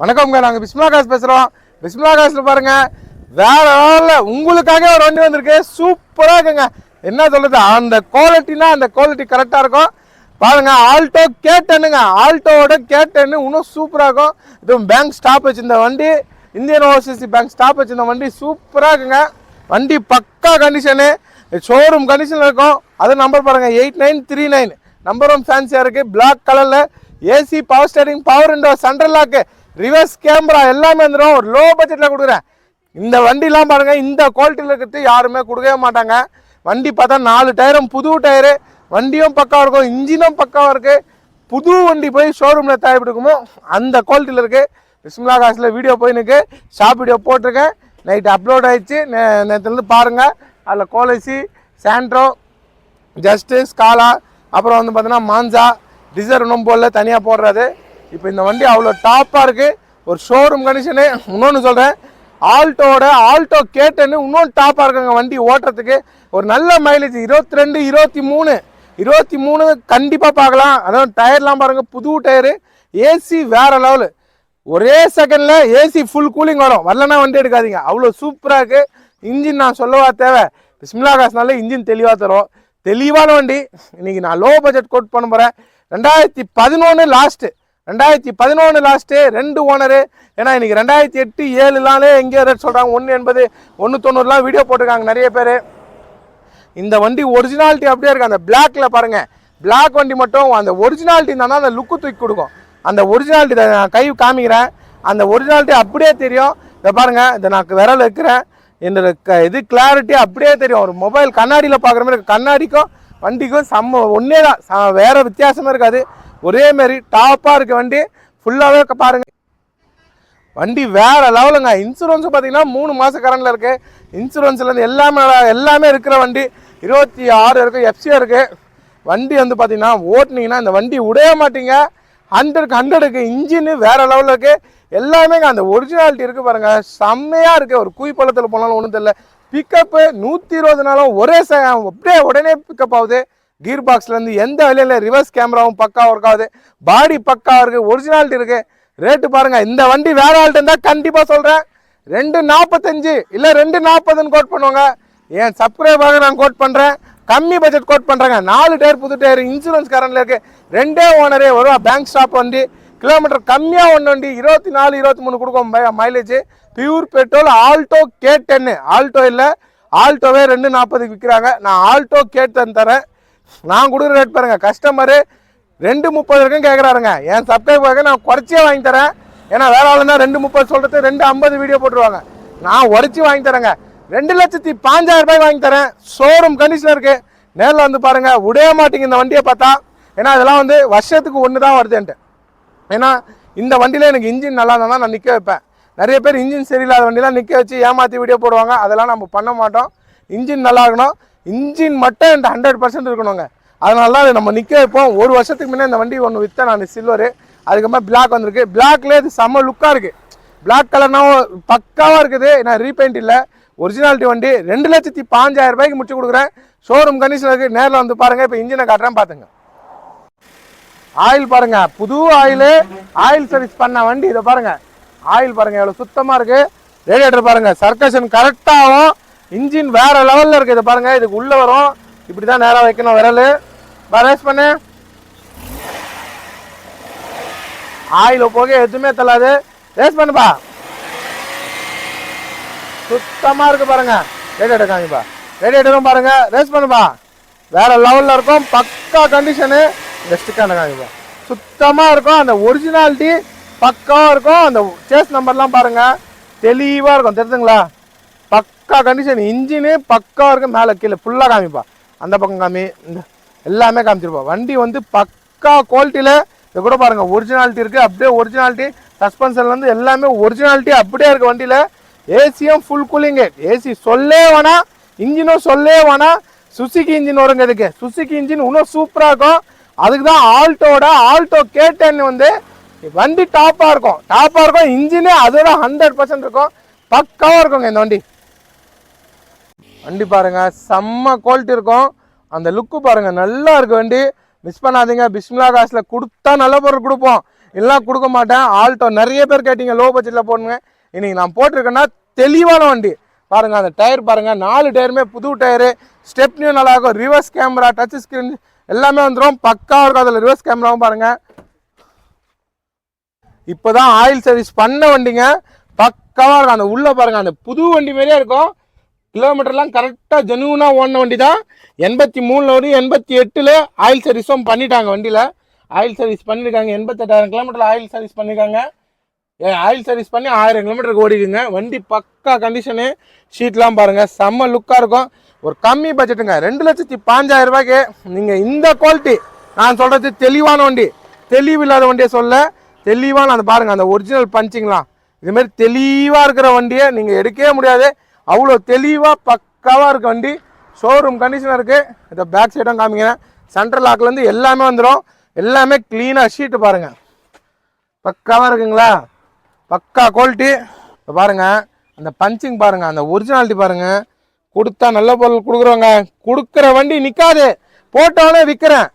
வணக்கம்ங்க. நாங்கள் பிஸ்மிலா காசு பேசுகிறோம் பிஸ்மிலா காசில் பாருங்க வேற வேலை உங்களுக்காக ஒரு வண்டி வந்திருக்கு. சூப்பராக இருக்குங்க. என்ன சொல்கிறது அந்த குவாலிட்டினா அந்த குவாலிட்டி கரெக்டாக இருக்கும். பாருங்க ஆல்டோ கேட்டனுங்க. ஆல்டோவோட கேட்டன்னு இன்னும் சூப்பராக இருக்கும். இதுவும் பேங்க் ஸ்டாப் வச்சிருந்த வண்டி. இந்தியன் ஓவர்சீஸ் பேங்க் ஸ்டாப் வச்சிருந்த வண்டி சூப்பராக இருக்குங்க. வண்டி பக்கா கண்டிஷனு ஷோரூம் கண்டிஷனில் இருக்கும். அது நம்பர் பாருங்கள் eight nine three nine number one ஃபேன்சியாக இருக்குது பிளாக் கலரில் AC power steering power window central lock reverse camera எல்லாமே வந்துடும் ஒரு லோ பட்ஜெட்டில் கொடுக்குறேன். இந்த வண்டிலாம் பாருங்கள் இந்த குவாலிட்டியில் இருக்கிறது யாருமே கொடுக்கவே மாட்டாங்க. வண்டி பார்த்தா நாலு டயரும் புது டயரு வண்டியும் பக்காவாக இருக்கும் இன்ஜினும் பக்காவாக இருக்குது புது வண்டி போய் ஷோரூமில் தேவைப்படுக்குமோ அந்த குவாலிட்டியில் இருக்குது பிஸ்மிலா காசில் வீடியோ போயினுக்கு ஷாப் வீடியோ போட்டிருக்கேன். நைட் அப்லோட் ஆகிடுச்சு நே- நேற்றுலேருந்து பாருங்கள் அதில் கோலசி சாண்ட்ரோ ஜஸ்ட்டு ஸ்காலா அப்புறம் வந்து பார்த்தீங்கன்னா மான்சா டிசர் இன்னும் போடல தனியாக போடுறது. இப்போ இந்த வண்டி அவ்வளோ டாப்பாக இருக்குது ஒரு ஷோரூம் கண்டிஷனு இன்னொன்று சொல்கிறேன் ஆல்டோட ஆல்டோ கேட்டன்னு இன்னொன்று டாப்பாக இருக்குங்க வண்டி ஓட்டுறதுக்கு. ஒரு நல்ல மைலேஜ் இருபத்தி ரெண்டு இருபத்தி மூணு இருபத்தி மூணு கண்டிப்பாக பார்க்கலாம். அதாவது டயர்லாம் பாருங்கள் புது டயரு ஏசி வேற லெவலு ஒரே செகண்டில் ஏசி ஃபுல் கூலிங் வரும். வரலன்னா வண்டி எடுக்காதீங்க. அவ்வளோ சூப்பராக இருக்குது இன்ஜின் நான் சொல்லவா தேவை? பிஸ்மிலா காசுனால இன்ஜின் தெளிவாக தரும். தெளிவான வண்டி. இன்றைக்கி நான் லோ பட்ஜெட் கோட் பண்ண போகிறேன் ரெண்டாயிரத்தி பதினொன்று லாஸ்ட்டு ரெண்டாயிரத்தி பதினொன்று லாஸ்ட்டு ரெண்டு ஓனரு ஏன்னா இன்னைக்கு ரெண்டாயிரத்தி எட்டு ஏழுலாலே எங்கேயோ ரேட் சொல்கிறாங்க ஒன்று எண்பது ஒன்று தொண்ணூறுலாம் வீடியோ போட்டிருக்காங்க நிறைய பேர். இந்த வண்டி ஒரிஜினாலிட்டி அப்படியே இருக்குது அந்த பிளாக்ல பாருங்கள் பிளாக் வண்டி மட்டும் அந்த ஒரிஜினாலிட்டி இருந்தால் அந்த லுக்கு தூக்கி கொடுக்கும். அந்த ஒரிஜினாலிட்டி நான் கை காமிக்கிறேன். அந்த ஒரிஜினாலிட்டி அப்படியே தெரியும். இதை பாருங்கள் இதை நான் விரல் வைக்கிறேன். என்னோட க இது கிளாரிட்டி அப்படியே தெரியும். ஒரு மொபைல் கண்ணாடியில் பார்க்குற மாதிரி இருக்கு. கண்ணாடிக்கும் வண்டிக்கும் செம்ம ஒன்றே தான். வேறு வித்தியாசமாக இருக்காது. ஒரே மாதிரி டாப்பாக இருக்க வண்டி ஃபுல்லாகவே பாருங்க. வண்டி வேறு லெவலுங்க இன்சூரன்ஸ் பார்த்தீங்கன்னா மூணு மாதம் கரண்டில் இருக்குது இன்சூரன்ஸ்லேருந்து எல்லாமே எல்லாமே இருக்கிற வண்டி. இருபத்தி ஆறு இருக்குது எஃப்சியாக இருக்குது வண்டி வந்து பார்த்தீங்கன்னா ஓட்டினீங்கன்னா இந்த வண்டி உடைய மாட்டீங்க. ஹண்ட்ரடுக்கு ஹண்ட்ரடுக்கு இன்ஜின் வேற லெவலில் இருக்குது எல்லாமே அந்த ஒரிஜினாலிட்டி இருக்குது பாருங்கள் செம்மையாக இருக்குது ஒரு குயிப்பள்ளத்தில் போனாலும் ஒன்றும் தெரியல. பிக்கப்பு நூற்றி இருபது நாளும் ஒரே ச- அப்படியே உடனே பிக்கப் ஆகுது. கீர் பாக்ஸ்லேருந்து எந்த விலையில் ரிவர்ஸ் கேமராவும் பக்கா ஒர்க் ஆகுது பாடி பக்கா இருக்குது ஒரிஜினாலிட்டி இருக்குது ரேட்டு பாருங்கள் இந்த வண்டி வேற ஆள்கிட்ட இருந்தால் கண்டிப்பாக சொல்கிறேன் ரெண்டு நாற்பத்தஞ்சு இல்லை ரெண்டு நாற்பதுன்னு கோட் பண்ணுவாங்க. என் சப்ஸ்கிரைபராக நான் கோட் பண்ணுறேன் கம்மி பட்ஜெட் கோட் பண்றேங்க. நாலு டயர் புது டயர் இன்சூரன்ஸ் கரண்டில் இருக்குது ரெண்டே ஓனரே வருவா பேங்க் ஸ்டாப் வண்டி. கிலோமீட்டர் கம்மியாக ஒன்று வண்டி இருபத்தி நாலு இருபத்தி மூணு கொடுக்கும் mileage pure petrol Alto K டென்னு ஆல்டோ இல்லை ஆல்டோவே ரெண்டு நாற்பதுக்கு விற்கிறாங்க நான் ஆல்டோ கே டென் தரேன். நான் கொடுக்குற ரேட் பாருங்க. கஸ்டமரு ரெண்டு முப்பது வரைக்கும் கேட்குறாருங்க என் சப்ஸ்கிரைபருக்கு நான் குறைச்சியே வாங்கி தரேன். ஏன்னா வேற ஆளுனா ரெண்டு முப்பது சொல்கிறது ரெண்டு ஐம்பது வீடியோ போட்டுருவாங்க. நான் உரைச்சி வாங்கி தரேங்க. ரெண்டு லட்சத்தி பாஞ்சாயிரம் ரூபாய் வாங்கி தரேன். ஷோரூம் கண்டிஷன் இருக்குது நேரில் வந்து பாருங்கள் விடவே மாட்டீங்க இந்த வண்டியை பார்த்தா. ஏன்னா இதெல்லாம் வந்து வருஷத்துக்கு ஒன்று தான் வருதுன்ட்டு. ஏன்னா இந்த வண்டியில் எனக்கு இன்ஜின் நல்லா இருந்தால் தான் நான் நிற்க வைப்பேன். நிறைய பேர் இன்ஜின் சரியில்லாத வண்டிலாம் நிற்க வச்சு ஏமாற்றி வீடியோ போடுவாங்க. அதெல்லாம் நம்ம பண்ண மாட்டோம். இன்ஜின் நல்லா இருக்கணும். இன்ஜின் மட்டும் இந்த ஹண்ட்ரட் பர்சன்ட் இருக்கணுங்க. அதனால தான் நம்ம நிற்க வைப்போம் ஒரு வருஷத்துக்கு முன்னே இந்த வண்டி ஒன்று விற்றேன் நான் சில்வரு அதுக்கப்புறமா பிளாக் வந்திருக்கு. பிளாக்லேயே இது செம்ம லுக்காக இருக்குது பிளாக் கலர்னாவும் பக்காவாக இருக்குது. நான் ரீபெயிண்ட் இல்லை. ஒரிஜினாலிட்டி வண்டி ரெண்டு லட்சத்தி பாஞ்சாயிரம் ரூபாய்க்கு முடிச்சு கொடுக்குறேன். ஷோரூம் கண்டிஷன் இருக்குது நேரில் வந்து பாருங்கள் இப்போ இன்ஜினை காட்டுறேன் பார்த்துங்க ஆயில் பாருங்கள் புது ஆயிலு ஆயில் சர்வீஸ் பண்ண வண்டி. இதை பாருங்கள் ஆயில் பாருங்கள் எவ்வளோ சுத்தமாக இருக்குது ரேடியேட்டர் பாருங்கள் சர்க்கஷன் கரெக்டாகவும் இன்ஜின் வேற லெவல்ல இருக்கு. இதை பாருங்க இதுக்கு உள்ள வரும். இப்படிதான் நேரா வைக்கணும் விரல். ரேஸ் பண்ணு. ஆயில் போக எதுவுமே தள்ளாது. ரேஸ் பண்ணுப்பா சுத்தமா இருக்கு பாருங்க. ரேடியேட்டர் காமிப்பா ரேடியேட்டரும் பாருங்க. ரேஸ் பண்ணுப்பா வேற லெவல்ல இருக்கும். பக்கா கண்டிஷனு இந்த ஸ்டிக்கான காமிப்பா சுத்தமா இருக்கும். அந்த ஒரிஜினாலிட்டி பக்காவாக இருக்கும். அந்த சேஸ் நம்பர்லாம் பாருங்க. தெளிவாக இருக்கும். தெரியுதுங்களா பக்கா கண்டிஷன் இன்ஜினு பக்கா இருக்கும் மேலே கீழே ஃபுல்லாக காமிப்பா. அந்த பக்கம் காமி இந்த எல்லாமே காமிச்சிருப்பா. வண்டி வந்து பக்கா குவாலிட்டியில் இதை கூட பாருங்க ஒரிஜினாலிட்டி இருக்குது அப்படியே ஒரிஜினாலிட்டி சஸ்பென்சன் வந்து எல்லாமே ஒரிஜினாலிட்டி அப்படியே இருக்குது வண்டியில். ஏசியும் ஃபுல் கூலிங்கு ஏசி சொல்லே வேணாம் இன்ஜினும் சொல்லே வேணாம் சுசுக்கி இன்ஜின் வருங்க இதுக்கு. சுசுக்கி இன்ஜின் இன்னும் சூப்பராக இருக்கும். அதுக்கு தான் ஆல்டோட ஆல்டோ கேட்டேன்னு வந்து வண்டி டாப்பாக இருக்கும். டாப்பாக இருக்கும் இன்ஜினே அதோட ஹண்ட்ரட் பர்சன்ட் இருக்கும். பக்காவாக இருக்குங்க இந்த வண்டி. வண்டி பாருங்கள் செம்ம குவாலிட்டி இருக்கும். அந்த லுக்கு பாருங்க நல்லா இருக்கு வண்டி. மிஸ் பண்ணாதீங்க பிஸ்மிலா காசில் கொடுத்தா நல்ல பொருள் கொடுப்போம். எல்லாம் கொடுக்க மாட்டேன். ஆல்டோ நிறைய பேர் கேட்டீங்க லோ பட்ஜெட்டில் போடுங்க இன்னைக்கு நான் போட்டிருக்கேன்னா தெளிவான வண்டி. பாருங்கள் அந்த டயர் பாருங்கள் நாலு டயருமே புது டயரு ஸ்டெப்னியும் நல்லாயிருக்கும் ரிவர்ஸ் கேமரா டச் ஸ்க்ரீன் எல்லாமே வந்துடும் பக்காவாக இருக்கும் அதில் ரிவர்ஸ் கேமராவும் பாருங்கள் இப்போ தான் ஆயில் சர்வீஸ் பண்ண வண்டிங்க. பக்காவாக இருக்கும். அந்த உள்ளே பாருங்கள் அந்த புது வண்டி மாதிரியே இருக்கும். கிலோமீட்டர்லாம் கரெக்டாக ஜெனுவனாக ஓடின வண்டி தான் எண்பத்தி மூணில் வரையும் எண்பத்தி எட்டில் ஆயில் சர்வீஸும் பண்ணிட்டாங்க வண்டியில். ஆயில் சர்வீஸ் பண்ணியிருக்காங்க எண்பத்தெட்டாயிரம் கிலோமீட்டரில் ஆயில் சர்வீஸ் பண்ணியிருக்காங்க ஆயில் சர்வீஸ் பண்ணி ஆயிரம் கிலோமீட்டருக்கு ஓடிக்குங்க வண்டி பக்கா கண்டிஷனு ஷீட்லாம் பாருங்கள் செம்ம லுக்காக இருக்கும். ஒரு கம்மி பட்ஜெட்டுங்க ரெண்டு லட்சத்தி பாஞ்சாயிரம் ரூபாய்க்கு நீங்கள் இந்த குவாலிட்டி நான் சொல்கிறது தெளிவான வண்டி. தெளிவு இல்லாத வண்டியை சொல்ல தெளிவான அந்த பாருங்கள் அந்த ஒரிஜினல் பஞ்சிங்லாம் இதுமாரி தெளிவாக இருக்கிற வண்டியை நீங்கள் எடுக்கவே முடியாது. அவ்வளோ தெளிவாக பக்காவாக இருக்க வண்டி. ஷோரூம் கண்டிஷனாக இருக்குது இந்த பேக் சைடும் காமிக்கிறேன். சென்ட்ரல் லாக்லேருந்து எல்லாமே வந்துடும் எல்லாமே க்ளீனாக ஷீட்டு பாருங்கள் பக்காவாக இருக்குங்களா? பக்கா குவாலிட்டி இப்போ பாருங்க. அந்த பஞ்சிங் பாருங்கள் அந்த ஒரிஜினாலிட்டி பாருங்கள் கொடுத்தா நல்ல பொருள் கொடுக்குறவங்க. கொடுக்குற வண்டி நிற்காது போட்டோன்னே விற்கிறேன்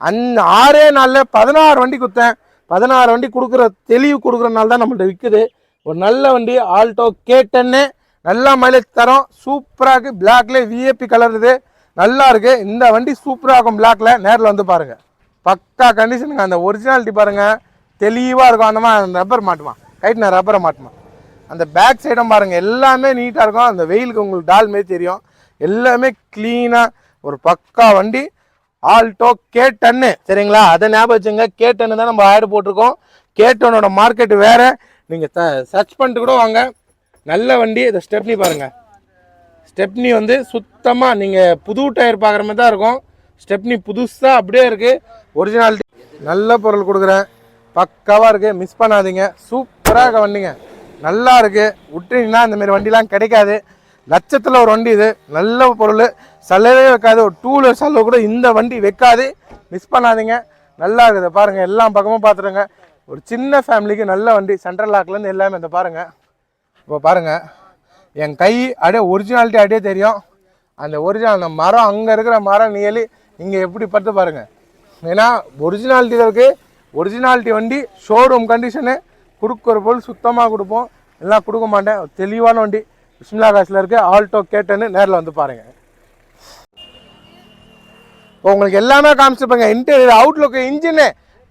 அந்த ஆறே நாளில் பதினாறு வண்டி கொடுத்தேன் பதினாறு வண்டி கொடுக்குற தெளிவு கொடுக்குறனால தான் நம்மள்ட்ட விற்குது ஒரு நல்ல வண்டி ஆல்டோ கே டென்னு நல்லா மைலேஜ் தரும். சூப்பராக இருக்குது பிளாக்ல விஏபி கலர் இது. நல்லா இருக்குது இந்த வண்டி சூப்பராக இருக்கும் பிளாக்ல நேரில் வந்து பாருங்கள் பக்கா கண்டிஷனுங்க அந்த ஒரிஜினாலிட்டி பாருங்கள் தெளிவாக இருக்கும். அந்த மாதிரி அந்த ரப்பர் மாட்டுமா? கைட்டு நான் ரப்பரை மாட்டுமா? அந்த பேக் சைடும் பாருங்கள் எல்லாமே நீட்டாக இருக்கும். அந்த வெயிலுக்கு உங்களுக்கு டால் மாரி தெரியும். எல்லாமே க்ளீனாக ஒரு பக்கா வண்டி. ஆல்டோ கே டன்னு சரிங்களா? அதை ஞாபகம் வச்சுங்க. கே டன்னு தான் நம்ம ஆடு போட்டிருக்கோம். கே டன்னோட மார்க்கெட் வேற. நீங்கள் சர்ச் பண்ணிட்டு கூட வாங்க. நல்ல வண்டி இதை ஸ்டெப்னி பாருங்கள் ஸ்டெப்னி வந்து சுத்தமாக நீங்கள் புது டயர் பார்க்குற மாதிரி தான் இருக்கும். ஸ்டெப்னி புதுசாக அப்படியே இருக்குது ஒரிஜினாலிட்டி நல்ல பொருள் கொடுக்குறேன். பக்காவாக இருக்குது மிஸ் பண்ணாதீங்க. சூப்பராக இருக்க வண்டிங்க. நல்லா இருக்குது விட்டுனீங்கன்னா இந்தமாரி வண்டிலாம் கிடைக்காது. லட்சத்தில் ஒரு வண்டி இது. நல்ல பொருள். சல்லவே வைக்காது. ஒரு டூ வீலர் சல்லு கூட இந்த வண்டி வைக்காது. மிஸ் பண்ணாதீங்க. நல்லா இருக்குது. பாருங்கள் எல்லா பக்கமும் பார்த்துருங்க ஒரு சின்ன ஃபேமிலிக்கு நல்ல வண்டி. சென்ட்ரல் லாக்லேருந்து எல்லாமே இந்த பாருங்கள் இப்போ பாருங்கள் என் கை அப்படியே ஒரிஜினாலிட்டி அப்படியே தெரியும். அந்த ஒரிஜினல் அந்த மரம் அங்கே இருக்கிற மரம் நியலி இங்கே எப்படி படுத்து பாருங்கள் ஏன்னா ஒரிஜினாலிட்டி இருக்குது ஒரிஜினாலிட்டி வண்டி ஷோரூம் கண்டிஷனு கொடுக்குற பொருள் சுத்தமாக கொடுப்போம். எல்லாம் கொடுக்க மாட்டேன். தெளிவான வண்டி விஸ்மிலா காசில் இருக்குது ஆல்டோ கேட்டன்னு நேரில் வந்து பாருங்கள் இப்போ உங்களுக்கு எல்லாமே காமிச்சிருப்பாங்க இன்டீரியர் அவுட்லுக்கு இன்ஜினு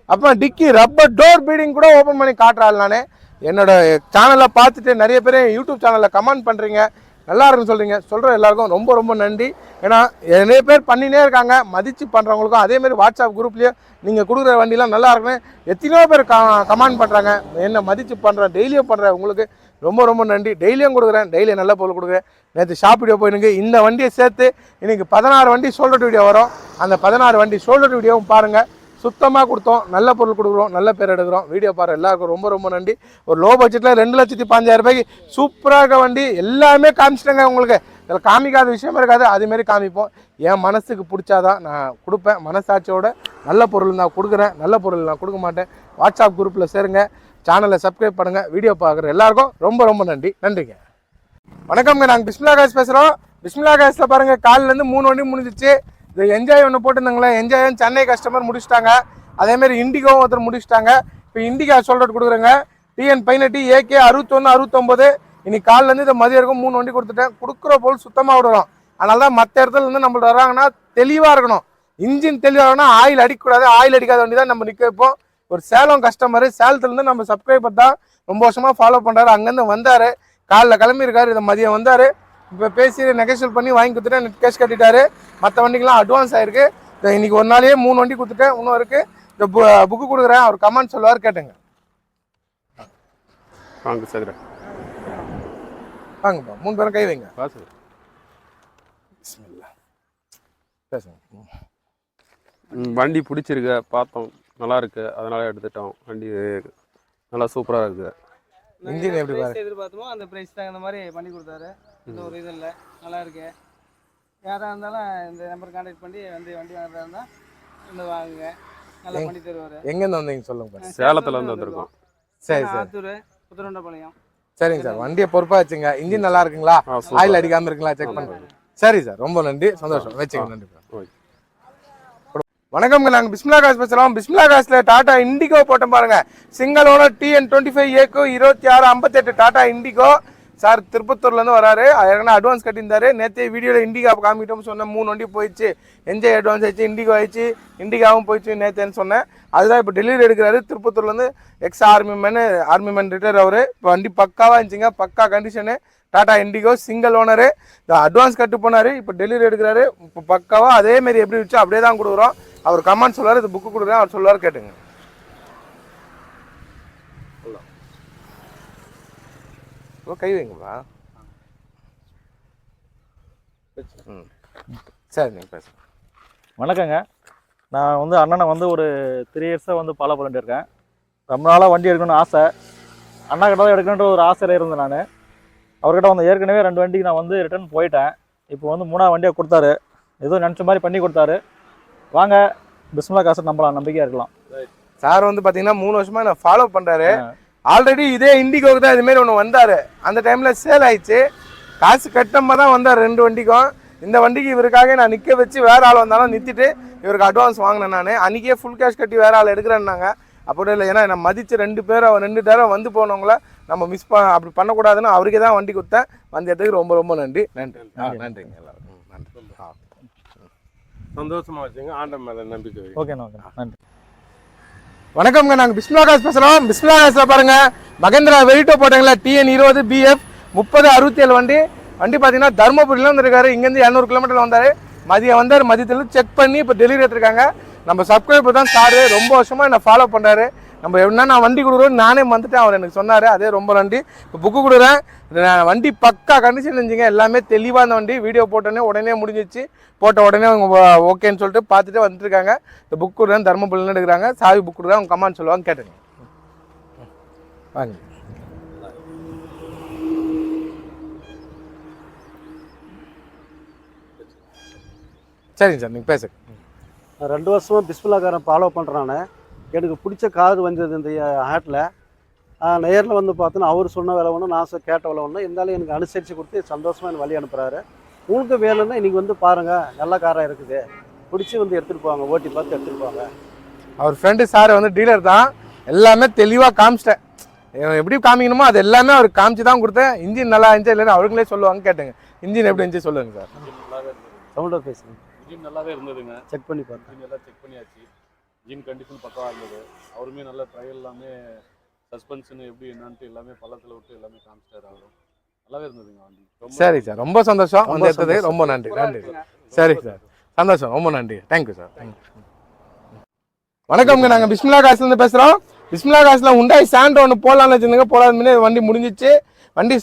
அப்புறம் டிக்கி ரப்பர் டோர் பீடிங் கூட ஓப்பன் பண்ணி காட்டுறாள் நான். என்னோட சேனலை பார்த்துட்டு நிறைய பேர் யூடியூப் சேனலில் கமெண்ட் பண்ணுறீங்க நல்லா இருக்குன்னு சொல்கிறீங்க சொல்கிற எல்லாருக்கும் ரொம்ப ரொம்ப நன்றி. ஏன்னா நிறைய பேர் பண்ணினே இருக்காங்க. மதித்து பண்ணுறவங்களுக்கும் அதேமாரி வாட்ஸ்அப் குரூப்லேயும் நீங்கள் கொடுக்குற வண்டிலாம் நல்லா இருக்குன்னு எத்தனையோ பேர் கமெண்ட் பண்ணுறாங்க என்ன மதித்து பண்ணுறேன் டெய்லியும் பண்ணுறேன் உங்களுக்கு ரொம்ப ரொம்ப நன்றி. டெய்லியும் கொடுக்குறேன். டெய்லியும் நல்ல பொருள் கொடுக்குறேன். நேற்று ஷாப் வீடியோ இந்த வண்டியை சேர்த்து இன்றைக்கி பதினாறு வண்டி ஷோல்டர் வீடியோ வரும். அந்த பதினாறு வண்டி ஷோல்டர் வீடியோவும் பாருங்கள் சுத்தமாக கொடுத்தோம். நல்ல பொருள் கொடுக்குறோம். நல்ல பேர் எடுக்கிறோம். வீடியோ பாரு. எல்லாருக்கும் ரொம்ப ரொம்ப நன்றி. ஒரு லோ பட்ஜெட்டில் ரெண்டு லட்சத்தி பாஞ்சாயிரம் ரூபாய்க்கு சூப்பராக இருக்க வண்டி எல்லாமே காமிச்சிட்டேங்க உங்களுக்கு. இதில் காமிக்காத விஷயமே இருக்காது. அதுமாரி காமிப்போம். என் மனசுக்கு பிடிச்சாதான் நான் கொடுப்பேன். மனசாட்சியோட நல்ல பொருள் நான் கொடுக்குறேன். நல்ல பொருள் நான் கொடுக்க மாட்டேன். வாட்ஸ்அப் குரூப்பில் சேருங்க. சேனலை சப்ஸ்கிரைப் பண்ணுங்கள் வீடியோ பார்க்குற எல்லாருக்கும் ரொம்ப ரொம்ப நன்றி. நன்றிங்க. வணக்கம்ங்க. நாங்கள் பிஸ்மிலா காஸ் பேசுகிறோம் பிஸ்மிலா காஸில் பாருங்கள் காலிலேருந்து மூணு வண்டி முடிஞ்சிச்சு. இந்த என்ஜாய் ஒன்று போட்டிருந்தாங்களே என்ஜாய் சென்னை கஸ்டமர் முடிச்சுட்டாங்க. அதேமாரி இண்டிகோவும் ஒருத்தர் முடிச்சுட்டாங்க. இப்போ இண்டிகா சொல்றது கொடுக்குறேங்க. டிஎன் பதினெட்டு ஏகே அறுபத்தொன்று அறுபத்தொம்போது இன்னைக்கு காலிலேருந்து இந்த மதியம் இருக்கும் மூணு வண்டி கொடுத்துட்டேன். கொடுக்குற பொருள் சுத்தமாக விடுறோம் அதனால தான் மற்ற இடத்துல இருந்து நம்மள்ட்ட வராங்கன்னா தெளிவாக இருக்கணும். இன்ஜின் தெளிவாக இருக்கணும் ஆயில் அடிக்கக்கூடாது. ஆயில் அடிக்காத வண்டி தான் நம்ம நிற்க வைப்போம். ஒரு சேலம் கஸ்டமர் சேலத்துலேருந்து நம்ம சப்ஸ்கிரைபர் தான் ரொம்ப வருஷமாக ஃபாலோ பண்ணுறாரு அங்கேருந்து வந்தார். காலைல கிளம்பியிருக்காரு. இதை மதியம் வந்தார். இப்போ பேசி நெகோஷியல் பண்ணி வாங்கி கொடுத்துட்டேன். நெட் கேஷ் கட்டிட்டாரு. மற்ற வண்டிக்கெலாம் அட்வான்ஸ் ஆயிருக்கு. இன்னைக்கு ஒரு நாளையே மூணு வண்டி கொடுத்துட்டேன். இன்னும் இருக்குது இந்த புக்கு கொடுக்குறேன். அவர் கமெண்ட் சொல்லுவார் கேட்டுங்க. வாங்க சதுர. வாங்கப்பா மூணு பேரும் கை வைங்க. வா பிஸ்மில்லா. பேசுங்க. வண்டி பிடிச்சிருக்கு. பார்த்தோம். நல்லா இருக்கு. அதனால எடுத்துட்டோம். வண்டி நல்லா சூப்பராக இருக்குது இன்ஜின் எப்படி எதிர்பார்த்தோமோ அந்த பிரைஸ் தான் இந்த மாதிரி பண்ணி கொடுத்தாரு. எந்த ஒரு இது இல்லை. நல்லா இருக்கு. யாராக இருந்தாலும் இந்த நம்பர் கான்டாக்ட் பண்ணி வந்து வண்டி வாங்குறதா இருந்தால் வந்து வாங்குங்க. நல்லா பண்ணி தருவார். எங்கேருந்து வந்தீங்க சொல்லுங்க பாரு. சேலத்துல இருந்து வந்திருக்கோம். சரி சரி. ஆத்தூர் புத்தரண்டபாளையம் சரிங்க சார். வண்டியை பொறுப்பா வச்சுங்க. இன்ஜின் நல்லா இருக்குங்களா? ஆயில் அடிக்காம இருக்குங்களா? செக் பண்ணுங்க. சரி சார். ரொம்ப நன்றி. சந்தோஷம். வச்சுங்க. நன்றி ஓகே. வணக்கம்ங்க நாங்கள் பிஸ்மிலா காஸ் பேசுகிறோம் பிஸ்மிலா காஸில் டாடா இண்டிகோ போட்டோம் பாருங்க. Single owner TN twenty five ஏக்கு இருபத்தி ஆறு ஐம்பத்தெட்டு டாடா இண்டிகோ. சார் திருப்பத்தூர்லேருந்து வராரு. ஏற்கனவே அட்வான்ஸ் கட்டியிருந்தாரு. நேற்றே வீடியோவில் இண்டிகா காமிக்கிட்டோம்னு சொன்னேன். மூணு வண்டி போயிடுச்சு. என்ஜாய் அட்வான்ஸ் ஆயிடுச்சு இண்டிகோ ஆயிடுச்சு இண்டிகாவும் போயிடுச்சு நேற்றுன்னு சொன்னேன். அதுதான் இப்போ டெலிவரி எடுக்கிறாரு. திருப்பத்தூர்லேருந்து ex army man army man retire அவர் இப்போ வண்டி பக்காவாக இருந்துச்சுங்க. பக்கா condition Tata Indigo single owner advance கட்டு போனார். இப்போ டெலிவரி எடுக்கிறாரு. இப்போ பக்காவாக அதேமாரி எப்படி இருந்துச்சோ அப்படியே தான் கொடுக்குறோம். அவர் கமெண்ட் சொல்லுவார் இது புக்கு கொடுக்குறேன். அவர் சொல்லுவார் கேட்டுங்க. ஓ, கை வைங்கப்பா ம் சரி நீங்கள் பேசுங்க வணக்கங்க. நான் வந்து அண்ணனை வந்து ஒரு த்ரீ இயர்ஸாக வந்து ஃபாலோ பண்ணிட்டு இருக்கேன். ரொம்ப நாளாக வண்டி எடுக்கணும்னு ஆசை. அண்ணா கிட்ட தான் எடுக்கணுன்ற ஒரு ஆசையில் இருந்தேன் நான். அவர்கிட்ட வந்து ஏற்கனவே ரெண்டு வண்டிக்கு நான் வந்து ரிட்டர்ன் போயிட்டேன். இப்போ வந்து மூணாவது வண்டியை கொடுத்தாரு. ஏதோ நினச்ச மாதிரி பண்ணி கொடுத்தாரு. வாங்க பிஸ்மிலா காசு நம்பலாம். நம்பிக்கையாக இருக்கலாம். சார் வந்து பார்த்தீங்கன்னா மூணு வருஷமா நான் ஃபாலோ பண்ணுறாரு ஆல்ரெடி இதே இண்டிகோக்கு தான் இதுமாரி ஒன்று வந்தார். அந்த டைமில் சேல் ஆயிடுச்சு. காசு கட்டமாக தான் வந்தார் ரெண்டு வண்டிக்கும். இந்த வண்டிக்கு இவருக்காக நான் நிற்க வச்சு வேற ஆள் வந்தாலும் நிறுத்திட்டு இவருக்கு அட்வான்ஸ் வாங்கினேன் நான். அன்றைக்கே ஃபுல் கேஷ் கட்டி வேற ஆள் எடுக்கிறேன்னாங்க. அப்படி இல்லை ஏன்னா நான் மதித்து ரெண்டு பேரும் ரெண்டு பேரும் வந்து போனவங்கள நம்ம மிஸ் ப அப்படி பண்ணக்கூடாதுன்னு அவருக்கே தான் வண்டி கொடுத்தேன். வந்த இடத்துக்கு ரொம்ப ரொம்ப நன்றி. நன்றி. ஆ, நன்றிங்க எல்லாரும் ம், நன்றி. ஆ சந்தோஷமா வச்சுங்க. ஆண்டம் மேல நம்பிக்கை. ஓகேண்ணா ஓகே நன்றி. வணக்கம்ங்க நாங்கள் பிஸ்மிலா பேசுகிறோம் பிஸ்மிலா காஸில் பாருங்க. மகேந்திரா வெரிட்டோ போட்டாங்களா? டிஎன் இருபது பிஎஃப் முப்பது அறுபத்தி ஏழு வண்டி. வண்டி பார்த்தீங்கன்னா தருமபுரியில் வந்திருக்காரு இங்கேருந்து இரநூறு கிலோமீட்டர் வந்தார். மதியம் வந்தார். மதியத்தில் செக் பண்ணி இப்போ டெலிவரி எடுத்திருக்காங்க. நம்ம சப்ஸ்கிரைபர் தான் சாரு ரொம்ப வருஷமாக என்னை ஃபாலோ பண்ணுறாரு நம்ம என்ன நான் வண்டி கொடுக்குறோம் நானே வந்துட்டேன் அவர் எனக்கு சொன்னார் அதே ரொம்ப நன்றி. இப்போ புக்கு கொடுக்குறேன். நான் வண்டி பக்கா கண்டிஷன் இருந்துச்சுங்க. எல்லாமே தெளிவாக இருந்த வண்டி வீடியோ போட்டோன்னே உடனே முடிஞ்சிச்சு போட்ட உடனே அவங்க ஓகேன்னு சொல்லிட்டு பார்த்துட்டு வந்துட்டுருக்காங்க. இந்த புக் கொடுக்குறேன் தர்மபுரியில் எடுக்கிறாங்க. சாவி புக் கொடுக்குறேன் அவங்க கமாண்ட் சொல்லுவாங்க கேட்டுங்க. வாங்க. சரிங்க சார் நீங்கள் பேசுங்க. ரெண்டு வருஷமாக பிஸ்மில்லாக்காரன் ஃபாலோ பண்ணுறானே எனக்கு பிடிச்ச கார் வந்தது இந்த ஆட்டில் நேரில் வந்து பார்த்தோன்னா அவர் சொன்ன விலை ஒன்று நான் சொ- கேட்ட விலை ஒன்று இருந்தாலும் எனக்கு அனுசரித்து கொடுத்து சந்தோஷமாக எனக்கு வழி அனுப்புகிறாரு உங்களுக்கு வேணும்னா இன்றைக்கி வந்து பாருங்கள் நல்ல காராக இருக்குது. பிடிச்சி வந்து எடுத்துகிட்டு போவாங்க ஓட்டி பார்த்து எடுத்துகிட்டு போவாங்க. அவர் ஃப்ரெண்டு சார் வந்து டீலர் தான். எல்லாமே தெளிவாக காமிச்சிட்டேன். எப்படி காமிக்கணுமோ அது எல்லாமே அவர் காமிச்சு தான் கொடுத்தேன். இன்ஜின் நல்லா இருந்துச்சா இல்லைன்னு அவங்களே சொல்லுவாங்க கேட்டுங்க. இன்ஜின் எப்படி இருந்துச்சு சொல்லுங்க சார் சவுண்டாக பேசுங்க. இன்ஜின் நல்லாவே இருந்ததுங்க. செக் பண்ணி பார்த்தேன் எல்லாம் செக் பண்ணியாச்சு. இன்ஜின் கண்டிஷன் பக்கவா இருந்தது. அவருமே நல்ல ட்ரையல் எல்லாமே சஸ்பென்ஷன் எப்படி என்னன்ட்டு எல்லாமே பள்ளத்தில் விட்டு எல்லாமே காமிச்சிட்டாரு அவரும் நல்லாவே இருந்ததுங்க வண்டி. சரி சார் ரொம்ப சந்தோஷம். வந்து எடுத்தது சந்தோஷம். ரொம்ப நன்றி. நன்றி சரி சார். சந்தோஷம். ரொம்ப நன்றி. தேங்க்யூ சார் வணக்கம்ங்க. நாங்கள் பிஸ்மிலா காசுலேருந்து பேசுகிறோம் பிஸ்மிலா காசில் உண்டாய் சாண்ட் ஒன்று போடலாம்னு வச்சுருந்தீங்க. போடாத முன்னே வண்டி முடிஞ்சிச்சு. வண்டி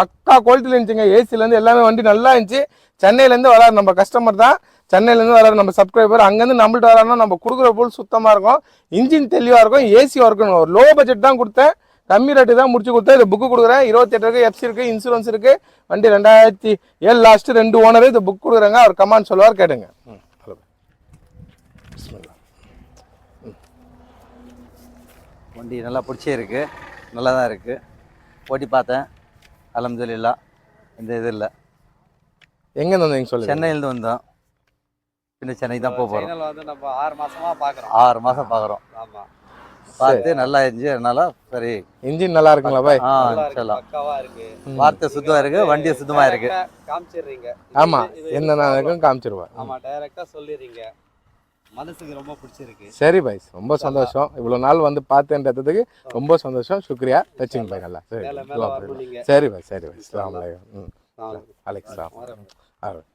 பக்கா குவாலிட்டியில் இருந்துச்சுங்க. ஏசிலேருந்து எல்லாமே வண்டி நல்லா இருந்துச்சு. சென்னையிலேருந்து வராரு நம்ம கஸ்டமர் தான். சென்னையிலேருந்து வராரு நம்ம சப்ஸ்கிரைபர் அங்கேருந்து நம்மள்ட்ட வராருன்னா நம்ம கொடுக்குற பொருள் சுத்தமாக இருக்கும். இன்ஜின் தெளிவாக இருக்கும் ஏசி இருக்கணும். ஒரு லோ பட்ஜெட் தான் கொடுத்தேன். கம்மி ரேட்டு தான் முடிச்சு கொடுத்தேன். இது புக்கு கொடுக்குறேன். இருபத்தெட்டு இருக்கு எஃப்சி இருக்கு இன்சூரன்ஸ் இருக்கு. வண்டி ரெண்டாயிரத்தி ஏழு லாஸ்ட் ரெண்டு ஓனர் இது புக் கொடுக்குறாங்க. அவர் கமாண்ட் சொல்லுவார் கேட்டுங்க. பிஸ்மில்லா. வண்டி நல்லா பிடிச்சே இருக்குது நல்லா தான் இருக்குது ஓட்டி பார்த்தேன். அலமதுல்லா எந்த இது இல்லை. எங்கேருந்து வந்தீங்க சொல்லுங்க. சென்னையிலேருந்து வந்தோம். பின்ன சென்னைக்கு தான் போக போகிறோம் வந்து நம்ம ஆறு மாசமா பாக்குறோம். ஆறு மாதம் பார்க்குறோம் ஆமா. பார்த்து நல்லா இருந்துச்சு. அதனால சரி. இன்ஜின் நல்லா இருக்குங்களா பாய்? ஆ நல்லா இருக்கு. சொல்லலாம் பக்காவா இருக்கு. வார்த்தை சுத்தமாக இருக்குது வண்டி சுத்தமாக இருக்குது Direct ஆ காமிச்சிடுறீங்க. ஆமா. இது- இது என்ன இருக்குன்னு காமிச்சிருவா ஆமா டைரக்டா சொல்லிடுறீங்க. மனசுக்கு ரொம்ப பிடிச்சிருக்கு. சரி பாய். ரொம்ப சந்தோஷம். இவ்வளோ நாள் வந்து பார்த்தேன்றதுக்கு ரொம்ப சந்தோஷம். சுக்ரியா. வச்சுங்க பாய் நல்லா. சரி. சரி பாய் சரி பாய். இஸ்லாம் ம். நாளைக்கு.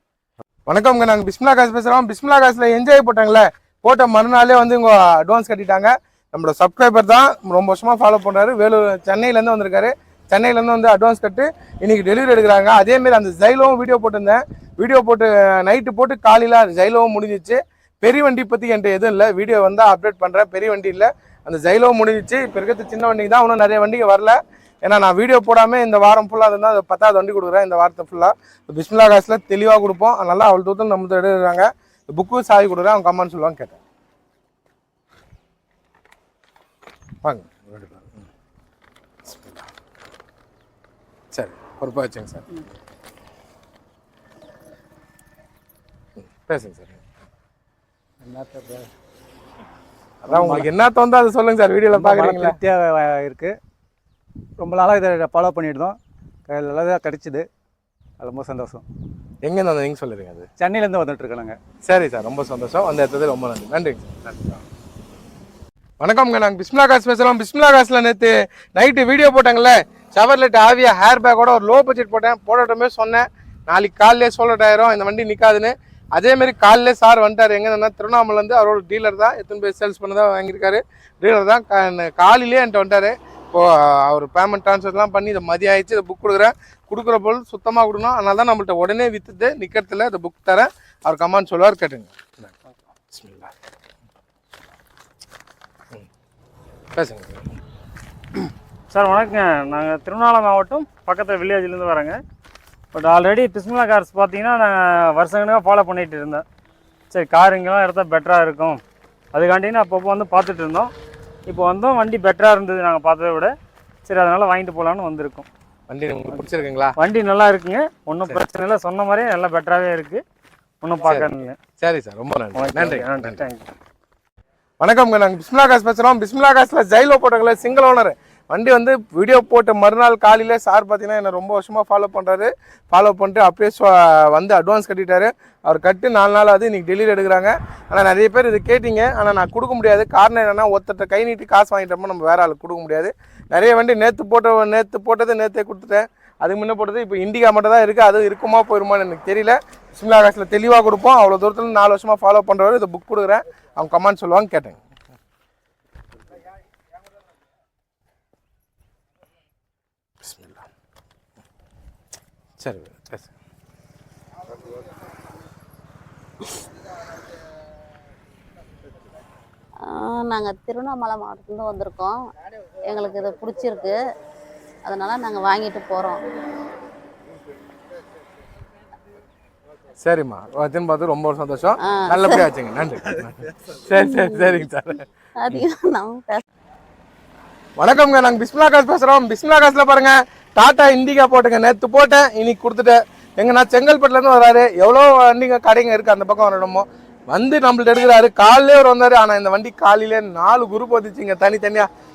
வணக்கம்ங்க. நாங்கள் பிஸ்மிலா காசு பேசுகிறோம் பிஸ்மிலா காசில் என்ஜாய் போட்டாங்களே போட்ட மறுநாளே வந்து இவங்க அட்வான்ஸ் கட்டிட்டாங்க. நம்மளோட சப்ஸ்கிரைபர் தான் ரொம்ப வருஷமாக ஃபாலோ பண்ணுறாரு வேலூர் சென்னையிலேருந்து வந்திருக்காரு. சென்னையிலேருந்து வந்து அட்வான்ஸ் கட்டு இன்றைக்கி டெலிவரி எடுக்கிறாங்க. அதேமாரி அந்த ஜைலோவும் வீடியோ போட்டிருந்தேன். வீடியோ போட்டு நைட்டு போட்டு காலையில் ஜைலோவும் முடிஞ்சிச்சு. பெரிய வண்டி பற்றி என்கிட்ட எதுவும் இல்லை. வீடியோ வந்தால் அப்டேட் பண்ணுறேன் பெரிய வண்டி இல்லை. அந்த ஜைலோவும் முடிஞ்சிச்சு. இப்போ இருக்கிறது சின்ன வண்டிக்கு தான். இன்னும் நிறைய வண்டிக்கு வரல. ஏன்னா நான் வீடியோ போடாமல் இந்த வாரம் ஃபுல்லாக இருந்தால் அது பத்தாவது வண்டி கொடுக்குறேன் இந்த வாரத்தை ஃபுல்லாக பிஸ்மிலா காசில் தெளிவாக கொடுப்போம். அதனால அவ்வளோ தூரத்தில் நம்ம எடுக்கிறாங்க. புக்கு சாவி கொடுக்குறேன் அவங்க கம்மான்னு சொல்லுவாங்க கேட்டேன். வாங்க. பிஸ்மில்லா. சரி பொறுப்பாக வச்சுங்க சார். ம், பேசுங்க சார். அதான் உங்களுக்கு என்ன தோந்தோ அதை சொல்லுங்க சார் வீடியோல பாக்குறீங்களா? திருப்தியாக இருக்குது ரொம்ப நாளாக இதை ஃபாலோ பண்ணிட்டு இருந்தோம் க- நல்லதாக கிடச்சிது. அது ரொம்ப சந்தோஷம். எங்க இருந்து வந்தீங்க? சொல்லிருங்க அது. சென்னையிலேருந்து வந்துட்டு இருக்கோம் நாங்கள் சரி சார் ரொம்ப சந்தோஷம். அந்த இடத்துல ரொம்ப நன்றி. நன்றிங்க சார் நன்றி. வணக்கம்ங்க நாங்கள் பிஸ்மிலா காசு பேசுகிறோம் பிஸ்மிலா காசில் நேற்று நைட்டு வீடியோ போட்டாங்கல்ல? ஷவர்லெட் ஆவியா ஹேர் பேக்கோட ஒரு லோ பட்ஜெட் போட்டேன். போடட்டுமே சொன்னேன். நாளைக்கு காலையிலே சோல்ட் ஆயிரும். இந்த வண்டி நிற்காதுன்னு அதே மாதிரி காலையிலே சார் வந்துட்டார். எங்கன்னா திருவண்ணாமலேருந்து அவரோட டீலர் தான். எத்தனை பேர் சேல்ஸ் பண்ண தான் வாங்கியிருக்காரு. டீலர் தான். காலையிலே என்கிட்ட வந்துட்டார். இப்போது அவர் பேமெண்ட் ட்ரான்ஸ்ஃபர்லாம் பண்ணி இதை மதியம் ஆயிடுச்சு இதை புக் கொடுக்குறேன். கொடுக்குற பொருள் சுத்தமாக கொடுக்கணும். அதனால தான் நம்மள்ட்ட உடனே விற்றுட்டு நிற்கிறதுல இந்த புக் தரேன். அவர் கமான்னு சொல்லுவார் கேட்டுங்க. பேசுங்க. சார் வணக்கங்க. நாங்கள் திருவண்ணாமலை மாவட்டம் பக்கத்தில் வில்லேஜ்லேருந்து வரோங்க பட் ஆல்ரெடி பிஸ்மிலா கார்ஸ் பார்த்தீங்கன்னா நான் வருஷங்களாக ஃபாலோ பண்ணிகிட்டு இருந்தேன். சரி கார் இங்கெல்லாம் எடுத்தால் பெட்டராக இருக்கும். அதுக்காண்டி நான் அப்பப்போ வந்து பார்த்துட்டு இருந்தோம். இப்போ வந்தோம் வண்டி பெட்டராக இருந்தது நாங்கள் பார்த்ததை விட. சரி அதனால் வாங்கிட்டு போகலான்னு வந்திருக்கோம். வண்டி உங்களுக்கு பிடிச்சிருக்குங்களா? வண்டி நல்லா இருக்குங்க. ஒன்றும் பிரச்சனை இல்லை. சொன்ன மாதிரியே நல்லா பெட்டராகவே இருக்குது ஒன்றும் பார்க்கணுங்க சரி. சார் ரொம்ப நன்றி. நன்றி. நன்றி. தேங்க்யூ வணக்கம்ங்க. நாங்கள் பிஸ்மிலா காசு பேசுகிறோம் பிஸ்மிலா காசில் ஜைலோ போட்டங்கள சிங்கிள் ஓனர் வண்டி வந்து வீடியோ போட்ட மறுநாள் காலையில் சார் பார்த்தீங்கன்னா என்னை ரொம்ப வருஷமாக ஃபாலோ பண்ணுறாரு ஃபாலோ பண்ணிட்டு அப்படியே வந்து அட்வான்ஸ் கட்டிட்டாரு. அவர் கட்டி நாலு நாள் அது இன்றைக்கி டெலிவரி எடுக்கிறாங்க. ஆனால் நிறைய பேர் இது கேட்டிங்க. ஆனால் நான் கொடுக்க முடியாது. காரணம் என்னென்னா ஒருத்தர்ட்ட கை நீட்டி காசு வாங்கிட்டோமோ நம்ம வேறு ஆளுக்கு கொடுக்க முடியாது. நிறைய வண்டி நேற்று போட்ட நேற்று போட்டது நேற்றே கொடுத்துட்டேன். அதுக்கு முன்னே போட்டது இப்போ இண்டிகா மட்டும் தான் இருக்குது அது இருக்குமா போயிருமான்னு எனக்கு தெரியல. சிம்லா காசில் தெளிவாக கொடுப்போம். அவ்வளோ தூரத்தில் நாலு வருஷமாக ஃபாலோ பண்ணுறவர் இதை புக் கொடுக்குறேன். அவங்க கமெண்ட் சொல்லுவாங்க கேட்டேங்க. சரி பேசு நாங்கள் திருவண்ணாமலை மாவட்டத்துலேருந்து வந்திருக்கோம். எங்களுக்கு இது பிடிச்சிருக்கு. அதனால் நாங்கள் வாங்கிட்டு போகிறோம் சரிம்மா. வச்சுன்னு பார்த்து ரொம்ப ஒரு சந்தோஷம். ஆ. நல்லபடியா வச்சுங்க. நன்றி. சரி சரி சரிங்க சார். அதிகம் பேச வணக்கம்ங்க நாங்கள் பிஸ்மிலா காசு பேசுகிறோம் பிஸ்மிலா காசில் பாருங்க. டாட்டா இண்டிகா போட்டுங்க நேற்று போட்டேன் இன்னைக்கு கொடுத்துட்டேன். எங்க நான் செங்கல்பட்டுலேருந்து வராரு. எவ்வளோ வண்டிங்க கடைங்க இருக்குது அந்த பக்கம் வரணுமோ. வந்து நம்மள்ட்ட எடுக்கிறாரு. காலையிலே அவர் வந்தார். ஆனால் இந்த வண்டி காலையிலே நாலு குரூப் வந்துச்சுங்க தனித்தனியாக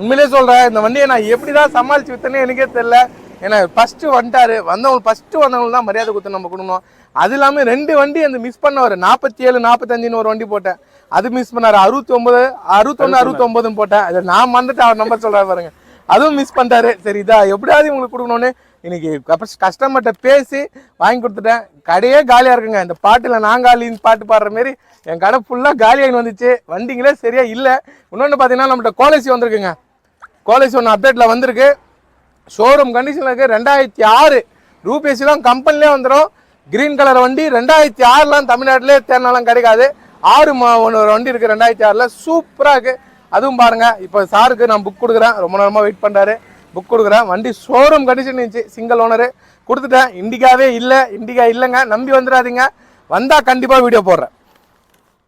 உண்மையிலே சொல்கிறேன் இந்த வண்டியை நான் எப்படி தான் சமாளித்து வித்தேனே எனக்கே தெரில ஏன்னா ஃபஸ்ட்டு வந்துட்டாரு. வந்தவங்க ஃபஸ்ட்டு வந்தவங்களுக்கு தான் மரியாதை கொடுத்து நம்ம கொடுக்கணும் அது இல்லாமல் ரெண்டு வண்டி அந்த மிஸ் பண்ணவர். நாற்பத்தி ஏழு நாற்பத்தஞ்சுன்னு ஒரு வண்டி போட்டேன். அது மிஸ் பண்ணாரு. அறுபத்தி ஒம்பது அறுபத்தொன்னு அறுபத்தொம்பதுன்னு போட்டேன். அதை நான் வந்துட்டு அவர் நம்பர் சொல்கிறார் பாருங்க. அதுவும் மிஸ் பண்ணிட்டாரு. சரி இதா எப்படியாவது உங்களுக்கு கொடுக்கணும்னு இன்னைக்கு கஸ்டமர்கிட்ட பேசி வாங்கி கொடுத்துட்டேன். கடையே காலியாக இருக்குங்க. இந்த பாட்டில் நான் காலின்னு பாட்டு பாடுற மாரி என் கடை ஃபுல்லாக காலியாகி வந்துச்சு. வண்டிங்களே சரியா இல்லை. இன்னொன்று பார்த்தீங்கன்னா நம்மகிட்ட கோலேசி வந்திருக்குங்க. கோலேசி ஒன்று அப்டேட்டில் வந்திருக்கு. ஷோரூம் கண்டிஷனில் இருக்குது ரெண்டாயிரத்தி ஆறு ரூபேசிலாம் கம்பெனிலே வந்துடும் கிரீன் கலர் வண்டி ரெண்டாயிரத்தி ஆறுலாம் தமிழ்நாட்டிலே தேர்னாலும் கிடைக்காது. ஆறு மா- ஒன்று ஒரு வண்டி இருக்குது ரெண்டாயிரத்தி ஆறில். சூப்பராக இருக்குது அதுவும் பாருங்க இப்போ சாருக்கு நான் புக் கொடுக்குறேன். ரொம்ப நேரமாக வெயிட் பண்ணுறாரு புக் கொடுக்குறேன். வண்டி ஷோரூம் கண்டிஷன் இருந்துச்சு. சிங்கிள் ஓனரு கொடுத்துட்டேன். இண்டிகாவே இல்லை. இண்டிகா இல்லைங்க. நம்பி வந்துடாதீங்க. வந்தால் கண்டிப்பாக வீடியோ போடுறேன்.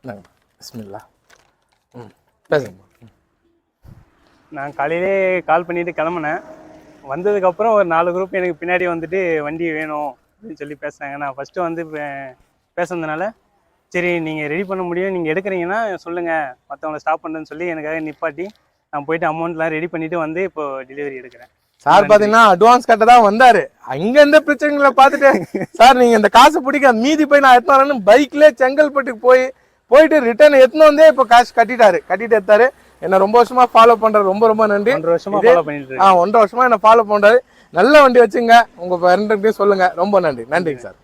பிஸ்மில்லா. ம். பேசுங்க. நான் காலையிலே கால் பண்ணிட்டு கிளம்புனேன். வந்ததுக்கப்புறம் ஒரு நாலு குரூப் எனக்கு பின்னாடி வந்துட்டு வண்டி வேணும் அப்படின்னு சொல்லி பேசுனாங்க. நான் ஃபஸ்ட்டு வந்து பே- பேசுனதுனால சரி நீங்கள் ரெடி பண்ண முடியும். நீங்கள் எடுக்கிறீங்கன்னா சொல்லுங்கள் மற்றவங்கள ஸ்டாப் பண்ணுன்னு சொல்லி எனக்காக நிப்பாட்டி நான் போயிட்டு அமௌண்ட்லாம் ரெடி பண்ணிட்டு வந்து இப்போ டெலிவரி எடுக்கிறேன். சார் பாத்தீங்கன்னா அட்வான்ஸ் கட்ட தான் வந்தாரு. அங்க எந்த பிரச்சனைகளை பார்த்துட்டு சார் நீங்க இந்த காசு பிடிக்க மீதி போய் நான் எடுத்து வரேன்னு பைக்ல செங்கல்பட்டுக்கு போய் போயிட்டு ரிட்டர்ன் எடுத்துன்னு வந்தே இப்போ காசு கட்டிட்டாரு. கட்டிட்டு எடுத்தாரு. என்ன ரொம்ப வருஷமா ஃபாலோ பண்றாரு. ரொம்ப ரொம்ப நன்றி. ஒன்றரை வருஷமா ஃபாலோ பண்ணிட்டு ஆ ஒன்றரை வருஷமா என்ன ஃபாலோ பண்றாரு. நல்ல வண்டி வச்சுங்க. உங்க ஃப்ரெண்டுகிட்டயும் சொல்லுங்க. ரொம்ப நன்றி. நன்றிங்க சார்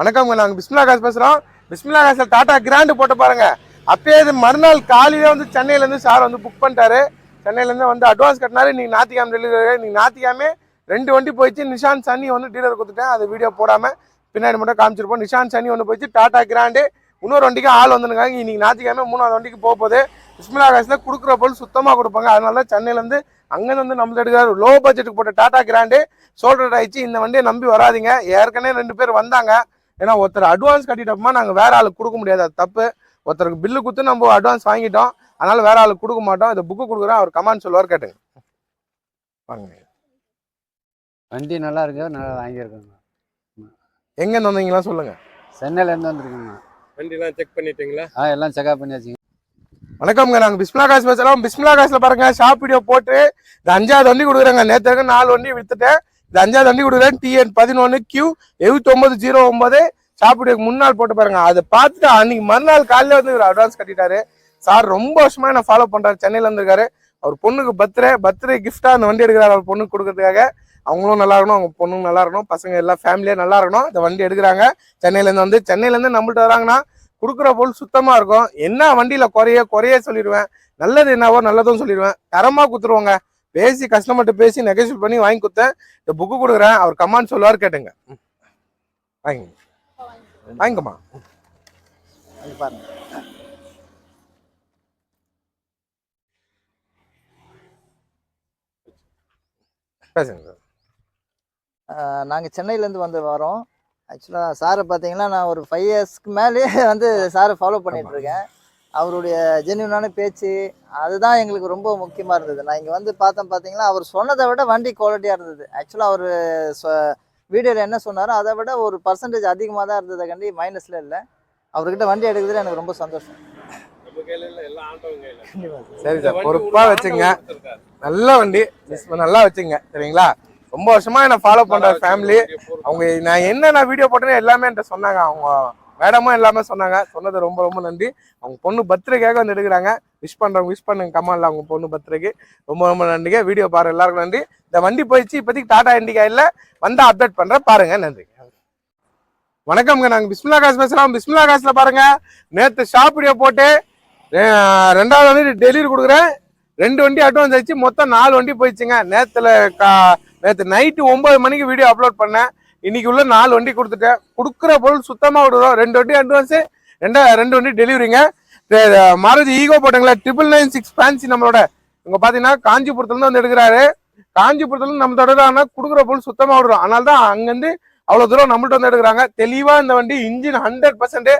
வணக்கம் நாங்க பிஸ்மிலா காசு பேசுறோம். பிஸ்மிலா காசுல டாடா கிராண்டு போட்டு பாருங்க. அப்பயே இது மறுநாள் காலையில வந்து சென்னையில இருந்து சார் வந்து புக் பண்ணிட்டாரு. சென்னையில இருந்து வந்து அட்வான்ஸ் கட்டினாரு. நீங்க நாத்திக்காம டெலிவரி நீங்க நாத்திக்காமே ரெண்டு வண்டி போயிடுச்சு. நிஷான் சன்னி வந்து டீலர் கொடுத்துட்டேன். அது வீடியோ போடாம பின்னாடி மட்டும் காமிச்சிருப்போம். நிஷான் சன்னி ஒன்று போயிடுச்சு. டாடா கிராண்டு. இன்னொரு வண்டிக்கு ஆள் வந்துருக்காங்க. இன்னைக்கு ஞாத்திக்காம மூணாவது வண்டிக்கு போக போகுது. பிஸ்மிலா காசுல கொடுக்குற பொருள் சுத்தமாக கொடுப்பாங்க. அதனால தான் சென்னையிலேருந்து அங்கேருந்து வந்து நம்மள எடுக்கிறார். லோ பட்ஜெட்டுக்கு போட்ட டாடா கிராண்டு. சோல்டர் ஆயிடுச்சு. இந்த வண்டியை நம்பி வராதிங்க. ஏற்கனவே ரெண்டு பேர் வந்தாங்க. ஏன்னா ஒருத்தர் அட்வான்ஸ் கட்டிட்டோம்னா நாங்கள் வேற ஆளுக்கு கொடுக்க முடியாது. அது தப்பு. ஒருத்தருக்கு பில்லு கொடுத்து நம்ம அட்வான்ஸ் வாங்கிட்டோம். அதனால வேற ஆளுக்கு கொடுக்க மாட்டோம். இந்த புக்கு கொடுக்குறேன். அவர் கமெண்ட் சொல்லுவார் கேட்டுங்க. வாங்க வண்டி நல்லா இருக்கு. நல்லா வாங்கியிருக்கோங்க. எங்கேருந்து வந்தீங்களா சொல்லுங்க. சென்னையிலேருந்து வந்துருக்குங்க. வண்டிலாம் செக் பண்ணிட்டீங்களா? ஆ எல்லாம் செக்அப் பண்ணியாச்சுங்க. வணக்கம்ங்க. நாங்கள் பிஸ்மிலா காசு பேசுகிறோம் பிஸ்மிலா காசில் பாருங்க. ஷாப் வீடியோ போட்டு இந்த அஞ்சாவது வண்டி கொடுக்குறாங்க. நேற்று நாலு வண்டி வித்துட்டேன். இந்த அஞ்சாவது வண்டி கொடுக்குறேன். டிஎன் பதினொன்று கியூ எழுபத்தொம்பது ஜீரோ ஒன்பது ஷாப் முன்னால் முன்னாள் போட்டு பாருங்க. அதை பார்த்துட்டு அன்னைக்கு மறுநாள் காலையில் வந்து இவர் அட்வான்ஸ் கட்டிட்டாரு. சார் ரொம்ப வருஷமா என்ன ஃபாலோ பண்றாரு. சென்னையில இருந்திருக்காரு. அவர் பொண்ணுக்கு பர்த்டே பர்த்டே கிஃப்டா அந்த வண்டி எடுக்கிறாரு. அவர் பொண்ணுக்கு கொடுக்கறதுக்காக. அவங்களும் நல்லா இருக்கணும். அவங்க பொண்ணும் நல்லா இருக்கணும். பசங்க எல்லாம் ஃபேமிலியே நல்லா இருக்கணும். இந்த வண்டி எடுக்கிறாங்க. சென்னையில இருந்து வந்து சென்னையில இருந்து நம்மள்ட்ட வராங்கன்னா கொடுக்குற பொருள் சுத்தமா இருக்கும். என்ன வண்டியில குறைய குறைய சொல்லிடுவேன். நல்லது என்னவோ நல்லதும் சொல்லிடுவேன். தரமா குத்துருவாங்க. பேசி கஸ்டமர்கிட்ட பேசி நெகோசியேட் பண்ணி வாங்கி கொடுத்தேன். இந்த புக்கு கொடுக்குறேன். அவர் கமான்னு சொல்லுவார் கேட்டுங்க. வாங்கி வாங்கிக்கம்மா. பாருங்க பேசுங்க நாங்கள் சென்னையிலேருந்து வந்து வரோம். ஆக்சுவலாக சாரை பார்த்தீங்கன்னா நான் ஒரு ஃபைவ் இயர்ஸ்க்கு மேலேயே வந்து சாரை ஃபாலோ பண்ணிகிட்ருக்கேன் அவருடைய ஜென்யூனான பேச்சு அதுதான் எங்களுக்கு ரொம்ப முக்கியமாக இருந்தது. நான் இங்கே வந்து பார்த்தேன் பார்த்தீங்கன்னா அவர் சொன்னதை விட வண்டி குவாலிட்டியாக இருந்தது. ஆக்சுவலாக அவர் வீடியோவில் என்ன சொன்னாரோ அதை விட ஒரு பர்சன்டேஜ் அதிகமாக தான் இருந்ததை கண்டி மைனஸில் இல்லை. அவர்கிட்ட வண்டி எடுக்கிறதுல எனக்கு ரொம்ப சந்தோஷம். நம்ம கையில இல்ல எல்லாம் ஆட்டோங்க கையில. சரி சார் பொறுப்பா வச்சுங்க. நல்ல வண்டி நல்லா வச்சுங்க சரிங்களா? ரொம்ப வருஷமா என்ன ஃபாலோ பண்ற ஃபேமிலி அவங்க நான் என்னென்ன வீடியோ போட்டேன்னு எல்லாமே என்கிட்ட சொன்னாங்க. அவங்க மேடமும் எல்லாமே சொன்னாங்க. சொன்னது ரொம்ப ரொம்ப நன்றி. அவங்க பொண்ணு பர்த்டேக்காக வந்து எடுக்கிறாங்க. விஷ் பண்ணுறவங்க விஷ் பண்ணுங்க. கமால்ல அவங்க பொண்ணு பர்த்டேக்கு. ரொம்ப ரொம்ப நன்றிங்க. வீடியோ பாரு. எல்லாருக்கும் நன்றி. இந்த வண்டி போயிடுச்சு. இப்போதைக்கு டாடா இண்டிகா இல்லை. வந்தால் அப்டேட் பண்ணுறேன் பாருங்க. நன்றி. வணக்கம்ங்க நாங்கள் பிஸ்மிலா காசு பேசுகிறோம் பிஸ்மிலா காசில் பாருங்கள் நேற்று ஷாப் வீடியோ போட்டு ரெண்டாவது வண்டி டெலிவரி கொடுக்குறேன். ரெண்டு வண்டி அட்வான்ஸ் ஆயிடுச்சு. மொத்தம் நாலு வண்டி போயிடுச்சுங்க. நேற்றுல கா நேற்று நைட்டு ஒம்பது மணிக்கு வீடியோ அப்லோட் பண்ணேன். இன்னைக்கு உள்ள நாலு வண்டி கொடுத்துட்டேன். கொடுக்குற பொருள் சுத்தமாக விடுறோம். ரெண்டு வண்டி அட்வான்ஸு ரெண்டா ரெண்டு வண்டி டெலிவரிங்க மாருதி ஈகோ போட்டங்களா ட்ரிபிள் நைன் சிக்ஸ் ஃபேன்சி நம்மளோட. இங்கே பார்த்தீங்கன்னா காஞ்சிபுரத்துலேருந்து வந்து எடுக்கிறாரு. காஞ்சிபுரத்துலேருந்து நம்ம தொடர்றாங்கன்னா கொடுக்குற பொருள் சுத்தமாக விடுறோம். அதனால தான் அங்கேருந்து அவ்வளோ தூரம் நம்மள்ட்ட வந்து எடுக்கிறாங்க. தெளிவாக இந்த வண்டி இன்ஜின் ஹண்ட்ரட் பர்சன்ட்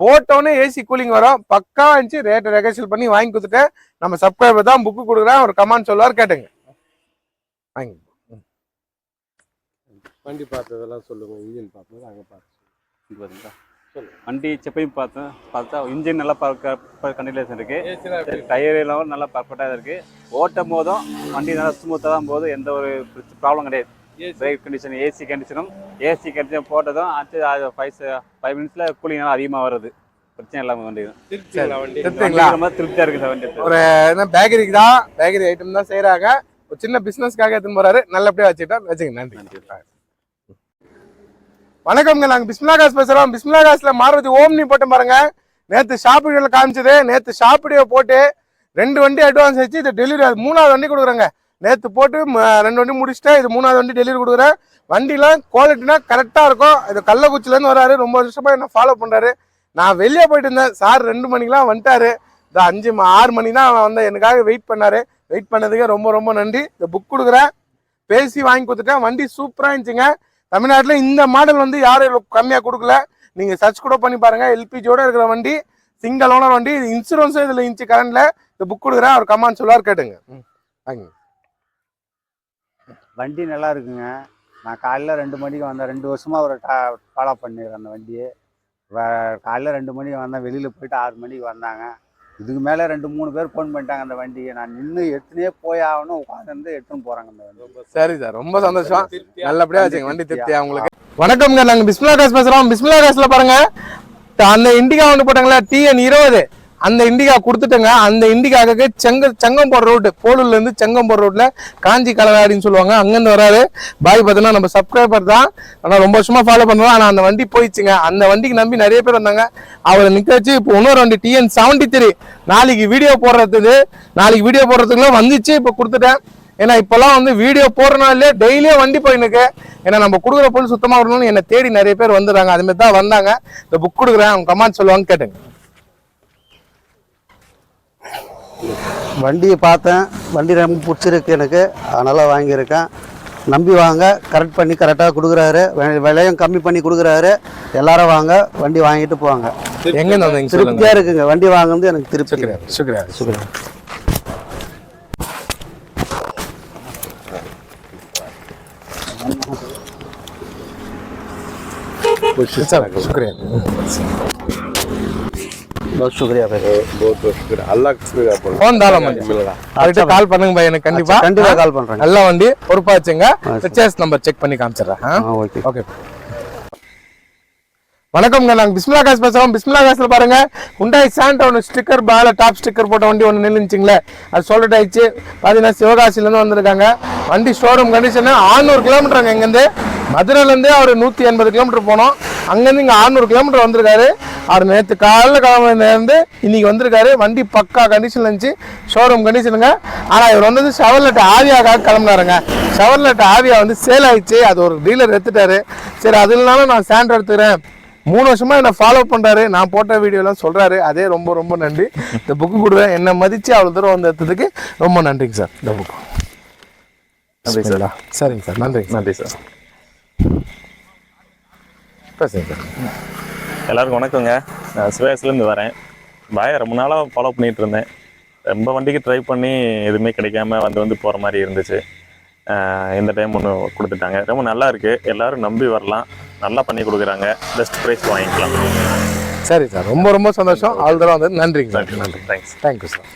போட்டோன்னே ஏசி கூலிங் வரும். பக்கா இருந்துச்சு. ரேட்டை ரெகர்சல் பண்ணி வாங்கி கொடுத்துட்டேன். நம்ம சப்ஸ்கிரைபர் தான் புக்கு கொடுக்குறேன் ஒரு கமெண்ட் சொல்லுவார் கேட்டுங்க. வாங்கி வண்டி பார்த்ததெல்லாம் சொல்லுங்க இன்ஜின் பார்த்தது அங்க பார்த்து இங்க பாத்தீங்களா வண்டி செப்பையும் பார்த்தேன். பார்த்தா இன்ஜின் நல்லா பர்ஃபெக்ட் கண்டிஷன் இருக்கு. டயர் எல்லாம் நல்லா பர்ஃபெக்டாக இருக்கு. ஓட்டும் போதும் வண்டி நல்லா ஸ்மூத்தாக தான் போகுது. எந்த ஒரு ப்ராப்ளம் கிடையாது. பிரேக் கண்டிஷன் ஏசி கண்டிஷனும் ஏசி கண்டிஷன் போட்டதும் அடுத்து அது ஃபைவ் ஃபைவ் மினிட்ஸில் கூலிங் நல்லா அதிகமாக வருது. பிரச்சனை இல்லாமல் வண்டி திருப்திங்களா ரொம்ப திருப்தியாக இருக்குது சார் வண்டி ஒரு என்ன பேக்கரிக்கு தான் பேக்கரி ஐட்டம் தான் செய்றாங்க. ஒரு சின்ன பிசினஸ்க்காக எடுத்துன்னு போறாரு. நல்லபடியா வச்சுக்கிட்டா வச்சுங்க நன்றி. வணக்கம்ங்க. நாங்க பிஸ்மிலா காசு பேசுறோம். பிஸ்மிலா காசுல மாருதி ஓம்னி போட்டு பாருங்க. நேத்து ஷாப் காமிச்சது. நேத்து ஷாப் வீடியோ போட்டு ரெண்டு வண்டி அட்வான்ஸ் வச்சு இது டெலிவரி மூணாவது வண்டி கொடுக்குறேங்க. நேத்து போட்டு ரெண்டு வண்டி முடிச்சுட்டேன். இது மூணாவது வண்டி டெலிவரி கொடுக்குறேன். வண்டிலாம் குவாலிட்டினா கரெக்டா இருக்கும். இது கள்ளக்குச்சில இருந்து வராரு. ரொம்ப வருஷமா என்ன ஃபாலோ பண்றாரு. நான் வெளியே போயிட்டு இருந்தேன். சார் ரெண்டு மணிக்கெல்லாம் வந்துட்டாரு. இந்த அஞ்சு ஆறு மணி தான் அவன் வந்து எனக்காக வெயிட் பண்ணாரு. வெயிட் பண்ணதுக்கு ரொம்ப ரொம்ப நன்றி. இந்த புக் கொடுக்குறேன். பேசி வாங்கி கொடுத்துட்டேன். வண்டி சூப்பராக இருந்துச்சுங்க. தமிழ்நாட்டில் இந்த மாடல் வந்து யாரும் கம்மியாக கொடுக்கல. நீங்கள் சர்ச் கூட பண்ணி பாருங்கள் எல்பிஜியோட இருக்கிற வண்டி சிங்கிள் ஓனர் வண்டி இன்சூரன்ஸும் இதில் இருந்துச்சு கரண்டில் இந்த புக் கொடுக்குறேன். அவர் கமான் சொல்லுவார் கேட்டுங்க. வாங்க. வண்டி நல்லா இருக்குங்க. நான் காலையில் ரெண்டு மணிக்கு வந்தேன். ரெண்டு வருஷமாக ஒரு ஃபாலோ பண்ணிடுறேன் அந்த வண்டியை. வ- ரெண்டு மணிக்கு வந்தேன். வெளியில் போயிட்டு ஆறு மணிக்கு வந்தாங்க. இதுக்கு மேலே ரெண்டு மூணு பேர் ஃபோன் பண்ணிட்டாங்க அந்த வண்டியை. நான் நின்று எடுத்துனே போய் ஆகணும் உட்காந்து எடுத்துன்னு போகிறாங்க அந்த வண்டி சரி சார் ரொம்ப சந்தோஷம். நல்லபடியா வச்சுங்க வண்டி திருப்தியா உங்களுக்கு. வணக்கம்ங்க நாங்க பிஸ்மிலா காஸ் பேசுறோம். பிஸ்மிலா காஸ்ல பாருங்க. அந்த இண்டிகா வந்து போட்டாங்களா டிஎன் இருபது. அந்த இண்டிகா கொடுத்துட்டேங்க. அந்த இண்டிகாவுக்கு செங்க செங்கம்போடு ரோடு போலூர்ல இருந்து செங்கம்போடு ரோட்ல காஞ்சி கலராடின்னு சொல்லுவாங்க. அங்கிருந்து வராரு. பாய் பார்த்தீங்கன்னா நம்ம சப்ஸ்கிரைபர் தான். ஆனால் ரொம்ப வருஷமா ஃபாலோ பண்ணுவோம் ஆனால் அந்த வண்டி போயிடுச்சுங்க. அந்த வண்டிக்கு நம்பி நிறைய பேர் வந்தாங்க. அவரை நிக்க வச்சு இப்போ இன்னொரு வண்டி டிஎன் செவன்டி த்ரீ நாளைக்கு வீடியோ போடுறதுக்கு நாளைக்கு வீடியோ போடுறதுக்குலாம் வந்துச்சு. இப்போ கொடுத்துட்டேன். ஏன்னா இப்பெல்லாம் வந்து வீடியோ போடுறனாலே டெய்லியும் வண்டி போயினுக்கு ஏன்னா நம்ம கொடுக்குற பொருள் சுத்தமாக வரணும்னு என்னை தேடி நிறைய பேர் வந்துடுறாங்க. அது தான் வந்தாங்க. இந்த புக் கொடுக்குறேன். அவங்க கமெண்ட் சொல்லுவாங்க கேட்டுங்க. வண்டியை பார்த்தேன். வண்டி ரொம்ப பிடிச்சிருக்கு எனக்கு. அதனால் வாங்கியிருக்கேன். நம்பி வாங்க. கரெக்ட் பண்ணி கரெக்டாக கொடுக்குறாரு. விலையும் கம்மி பண்ணி கொடுக்குறாரு. எல்லாரும் வாங்க. வண்டி வாங்கிட்டு போவாங்க. எங்கே திருப்தியாக இருக்குங்க. வண்டி வாங்குறது எனக்கு திருப்தி சுக்ரியா சுக்ரியா சுக்ரியா बहुत शुक्रिया भाई बहुत बहुत शुक्रिया अल्लाह का शुक्रिया बोलो। ஃபோன் தாளம் பண்ணி मिलेगा அவர்கிட்ட கால் பண்ணுங்க பையன் எனக்கு கண்டிப்பா अच्छा, கண்டிப்பா கால் பண்றேங்க நல்ல வண்டி பொறுப்பா வச்சுங்க ஆ, சரி. பிக்சர்ஸ் நம்பர் செக் பண்ணி காமிச்சிடுறேன் ஆ? ஆ ஓகே ஓகே வணக்கம்ங்க நாங்கள் பிஸ்மிலா காசு பேசுகிறோம் பிஸ்மிலா காசில் பாருங்க. உண்டாய் சாண்ட் ஒன்று ஸ்டிக்கர் பேல டாப் ஸ்டிக்கர் போட்ட வண்டி ஒன்று நின்றுச்சிங்களே அது சொல்லிட்டு ஆயிடுச்சு. பார்த்தீங்கன்னா சிவகாசிலேருந்து வந்திருக்காங்க. வண்டி ஷோரூம் கண்டிஷனு ஆறுநூறு கிலோமீட்டருங்க இங்கேருந்து. மதுரையிலேருந்து அவர் நூற்றி எண்பது கிலோமீட்டர் போனோம். அங்கேருந்து இங்கே ஆறுநூறு கிலோமீட்டர் வந்திருக்காரு. அவர் நேற்று காலைல கிளம்பிலேருந்து இன்றைக்கி வந்திருக்காரு. வண்டி பக்கா கண்டிஷனில் இருந்துச்சு. ஷோரூம் கண்டிஷனுங்க ஆனால் இவர் வந்தது ஷவர்லெட் ஆவியாக்காக கிளம்புனாருங்க. ஷவர்லெட் ஆவியா வந்து சேல் ஆயிடுச்சு. அது ஒரு டீலர் எடுத்துட்டாரு. சரி அது இல்லைனாலும் நான் சாண்ட் எடுத்துக்கிறேன். மூணு வருஷமா என்ன ஃபாலோ பண்றாரு. நான் போட்ட வீடியோலாம் சொல்றாரு. அதே ரொம்ப ரொம்ப நன்றி. இந்த புக்கு கொடுவேன். என்ன மதிச்சு அவ்வளோ தூரம் வந்து எடுத்ததுக்கு ரொம்ப நன்றிங்க சார். இந்த புக்கு நன்றி சார். சரிங்க சார். நன்றிங்க நன்றி சார். பேசுங்க சார். எல்லாருக்கும் வணக்கங்க. நான் சிவகாசிலேருந்து வரேன். பாயை ரொம்ப நாளாக ஃபாலோ பண்ணிட்டு இருந்தேன். ரொம்ப வண்டிக்கு ட்ரை பண்ணி எதுவுமே கிடைக்காம வந்து வந்து போகிற மாதிரி இருந்துச்சு. இந்த டைம் ஒன்று கொடுத்துட்டாங்க. ரொம்ப நல்லா இருக்கு. எல்லாரும் நம்பி வரலாம். நல்லா பண்ணி கொடுக்குறாங்க. பெஸ்ட் ப்ரைஸ் வாங்கிக்கலாம். சரி சார். ரொம்ப ரொம்ப சந்தோஷம். அவ்வளோ தூரம் வந்து நன்றிங்க சார். நன்றி. நன்றி தேங்க்ஸ் தேங்க்யூ சார்